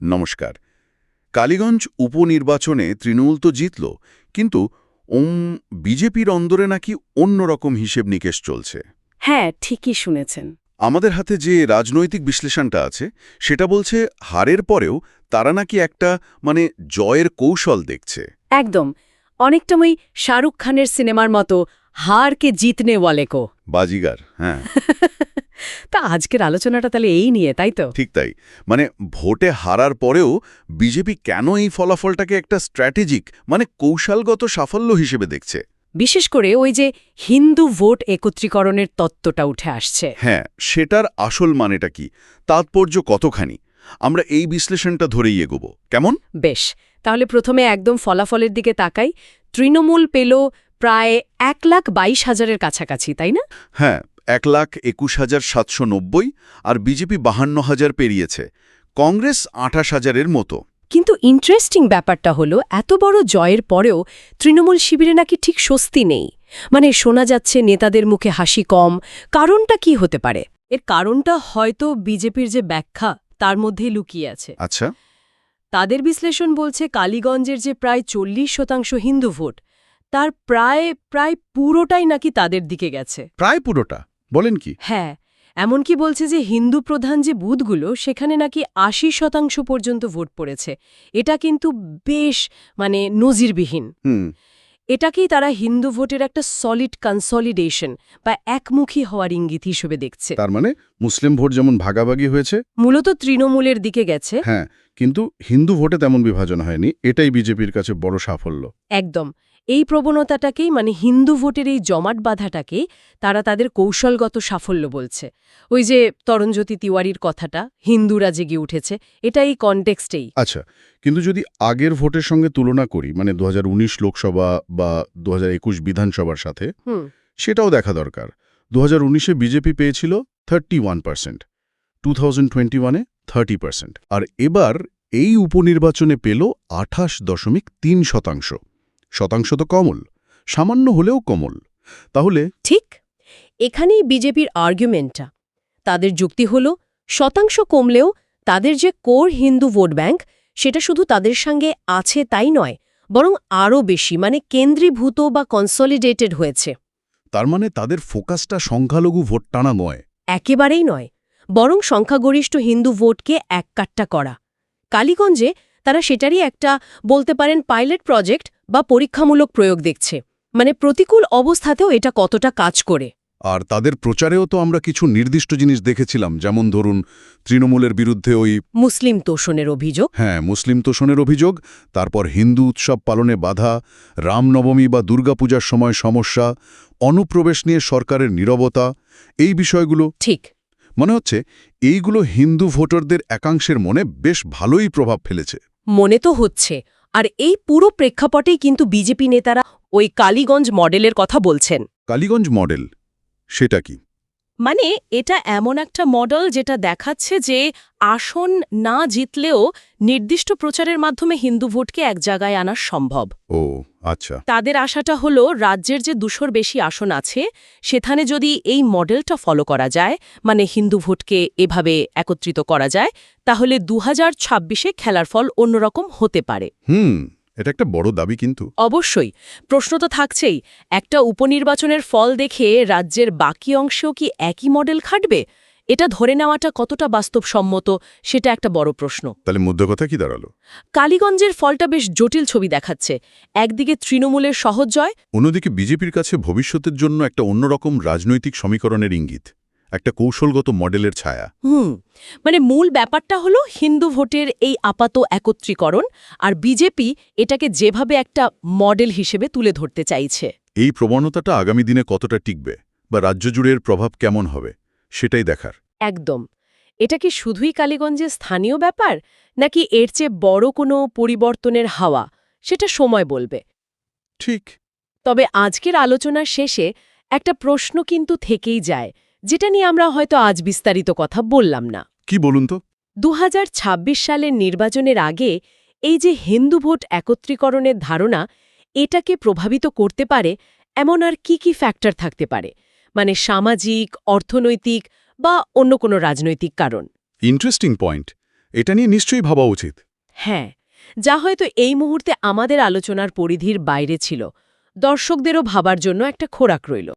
নমস্কার। কালীগঞ্জ উপনির্বাচনে তৃণমূল তো জিতল কিন্তু ওম বিজেপির অন্দরে নাকি অন্যরকম হিসেব নিকেশ চলছে। হ্যাঁ ঠিকই শুনেছেন। আমাদের হাতে যে রাজনৈতিক বিশ্লেষণটা আছে সেটা বলছে হারের পরেও তারা নাকি একটা মানে জয়ের কৌশল দেখছে। একদম। অনেকটা ওই শাহরুখ খানের সিনেমার মতো হারকে জিতনে ওয়ালে কো। বাজিগার হ্যাঁ। তা আজকের আলোচনাটা তাহলে এই নিয়ে তাই তো? ঠিক তাই। মানে ভোটে হারার পরেও বিজেপি কেন এই ফলাফলটাকে একটা স্ট্র্যাটেজিক মানে কৌশলগত সাফল্য হিসেবে দেখছে? বিশেষ করে ওই যে হিন্দু ভোট একত্রীকরণের তত্ত্বটা উঠে আসছে। হ্যাঁ সেটার আসল মানেটা কি? তাৎপর্য কতখানি? আমরা এই বিশ্লেষণটা ধরেই এগোব। কেমন? বেশ তাহলে প্রথমে একদম ফলাফলের দিকে তাকাই। তৃণমূল পেল প্রায় এক লাখ বাইশ হাজারের কাছাকাছি তাই না? হ্যাঁ এক লাখ একুশ হাজার সাতশো নব্বই আর বিজেপি বাহান্ন হাজার পেরিয়েছে। কংগ্রেস আঠাশ হাজারের মতো। কিন্তু ইন্টারেস্টিং ব্যাপারটা হলো এত বড় জয়ের পরেও তৃণমূল শিবিরে নাকি ঠিক স্বস্তি নেই। মানে শোনা যাচ্ছে নেতাদের মুখে হাসি কম। কারণটা কি হতে পারে? এর কারণটা হয়তো বিজেপির যে ব্যাখ্যা তার মধ্যেই লুকিয়ে আছে। আচ্ছা। তাদের বিশ্লেষণ বলছে কালীগঞ্জের যে প্রায় চল্লিশ শতাংশ হিন্দু ভোট তার প্রায় প্রায় পুরোটাই নাকি তাদের দিকে গেছে। প্রায় পুরোটা? বলেন কি? হ্যাঁ এমনকি বলছে যে হিন্দু প্রধান যে বুথগুলো সেখানে নাকি আশি শতাংশ পর্যন্ত ভোট পড়েছে। এটা কিন্তু বেশ মানে নজিরবিহীন। হুম। এটাকেই তারা হিন্দু ভোটের একটা সলিড কনসলিডেশন বা একমুখী হওয়ার ইঙ্গিত হিসেবে দেখছে। তার মানে মুসলিম ভোট যেমন ভাগাভাগি হয়েছে মূলত তৃণমূলের দিকে গেছে। হ্যাঁ কিন্তু হিন্দু ভোটে তেমন বিভাজন হয়নি। এটাই বিজেপির কাছে বড় সাফল্য। একদম। এই প্রবণতাটাকেই মানে হিন্দু ভোটের এই জমাট বাঁধাটাকেই তারা তাদের কৌশলগত সাফল্য বলছে। ওই যে তরণজ্যোতি তিওয়ারির কথাটা হিন্দুরা জেগে উঠেছে এটা এই কনটেক্সটেই আচ্ছা কিন্তু যদি আগের ভোটের সঙ্গে তুলনা করি মানে দু হাজার উনিশ লোকসভা বা দু হাজার একুশ বিধানসভার সাথে হুম। সেটাও দেখা দরকার। দু হাজার উনিশে বিজেপি পেয়েছিল thirty one percent two thousand twenty ওয়ানে থার্টি পার্সেন্ট আর এবার এই উপনির্বাচনে পেল আঠাশ দশমিক তিন শতাংশ। শতাংশ তো কমল সামান্য হলেও কমল। তাহলে? ঠিক এখানেই বিজেপির আর্গুমেন্টটা তাদের যুক্তি হল শতাংশ কমলেও তাদের যে কোর হিন্দু ভোট ব্যাংক সেটা শুধু তাদের সঙ্গে আছে তাই নয় বরং আরও বেশি মানে কেন্দ্রীভূত বা কনসলিডেটেড হয়েছে। তার মানে তাদের ফোকাসটা সংখ্যালঘু ভোট টানা নয়। একেবারেই নয় বরং সংখ্যাগরিষ্ঠ হিন্দু ভোটকে এককাট্টা করা। কালীগঞ্জে তারা সেটারই একটা বলতে পারেন পাইলট প্রজেক্ট বা পরীক্ষামূলক প্রয়োগ দেখছে। মানে প্রতিকূল অবস্থাতেও এটা কতটা কাজ করে। আর তাদের প্রচারেও তো আমরা কিছু নির্দিষ্ট জিনিস দেখেছিলাম যেমন ধরুন তৃণমূলের বিরুদ্ধে ওই মুসলিম তোষণের অভিযোগ। হ্যাঁ মুসলিম তোষণের অভিযোগ তারপর হিন্দু উৎসব পালনে বাধা রামনবমী বা দুর্গাপূজার সময় সমস্যা অনুপ্রবেশ নিয়ে সরকারের নীরবতা এই বিষয়গুলো। ঠিক। মনে হচ্ছে এইগুলো হিন্দু ভোটারদের একাংশের মনে বেশ ভালোই প্রভাব ফেলেছে। মনে তো হচ্ছে। আর এই পুরো প্রেক্ষাপটেই কিন্তু বিজেপি নেতারা ওই কালীগঞ্জ মডেলের কথা বলছেন। কালীগঞ্জ মডেল, সেটা কি? মানে এটা এমন একটা মডেল যেটা দেখাচ্ছে যে আসন না জিতলেও নির্দিষ্ট প্রচারের মাধ্যমে হিন্দু ভোটকে এক জায়গায় আনা সম্ভব। ও আচ্ছা। তাদের আশাটা হলো রাজ্যের যে দুশোর বেশি আসন আছে সেখানে যদি এই মডেলটা ফলো করা যায় মানে হিন্দু ভোটকে এভাবে একত্রিত করা যায় তাহলে দু হাজার ছাব্বিশে খেলার ফল অন্যরকম হতে পারে। হুম। এটা একটা বড় দাবি কিন্তু। অবশ্যই। প্রশ্ন তো থাকছেই একটা উপনির্বাচনের ফল দেখে রাজ্যের বাকি অংশেও কি একই মডেল খাটবে? এটা ধরে নেওয়াটা কতটা বাস্তবসম্মত সেটা একটা বড় প্রশ্ন। তাহলে মধ্য কথা কি দাঁড়াল? কালীগঞ্জের ফলটা বেশ জটিল ছবি দেখাচ্ছে। একদিকে তৃণমূলের সহজ জয়। অন্যদিকে বিজেপির কাছে ভবিষ্যতের জন্য একটা অন্যরকম রাজনৈতিক সমীকরণের ইঙ্গিত। একটা কৌশলগত মডেলের ছায়া। হুম মানে মূল ব্যাপারটা হলো হিন্দু ভোটের এই আপাত একত্রীকরণ আর বিজেপি এটাকে যেভাবে একটা মডেল হিসেবে তুলে ধরতে চাইছে। এই প্রবণতাটা আগামী দিনে কতটা টিকবে বা রাজ্য জুড়ে এর প্রভাব কেমন হবে সেটাই দেখার। একদম। এটা কি শুধুই কালীগঞ্জের স্থানীয় ব্যাপার নাকি এর চেয়ে বড় কোনো পরিবর্তনের হাওয়া সেটা সময় বলবে। ঠিক। তবে আজকের আলোচনার শেষে একটা প্রশ্ন কিন্তু থেকেই যায় যেটা নিয়ে আমরা হয়তো আজ বিস্তারিত কথা বললাম না। কি বলুন তো? দু হাজার ছাব্বিশ সালের নির্বাচনের আগে এই যে হিন্দু ভোট একত্রীকরণের ধারণা এটাকে প্রভাবিত করতে পারে এমন আর কি কি ফ্যাক্টর থাকতে পারে? মানে সামাজিক অর্থনৈতিক বা অন্য কোনো রাজনৈতিক কারণ। ইন্টারেস্টিং পয়েন্ট এটা নিয়ে নিশ্চয়ই ভাবা উচিত। হ্যাঁ যা হয়তো এই মুহূর্তে আমাদের আলোচনার পরিধির বাইরে ছিল। দর্শকদেরও ভাবার জন্য একটা খোরাক রইল।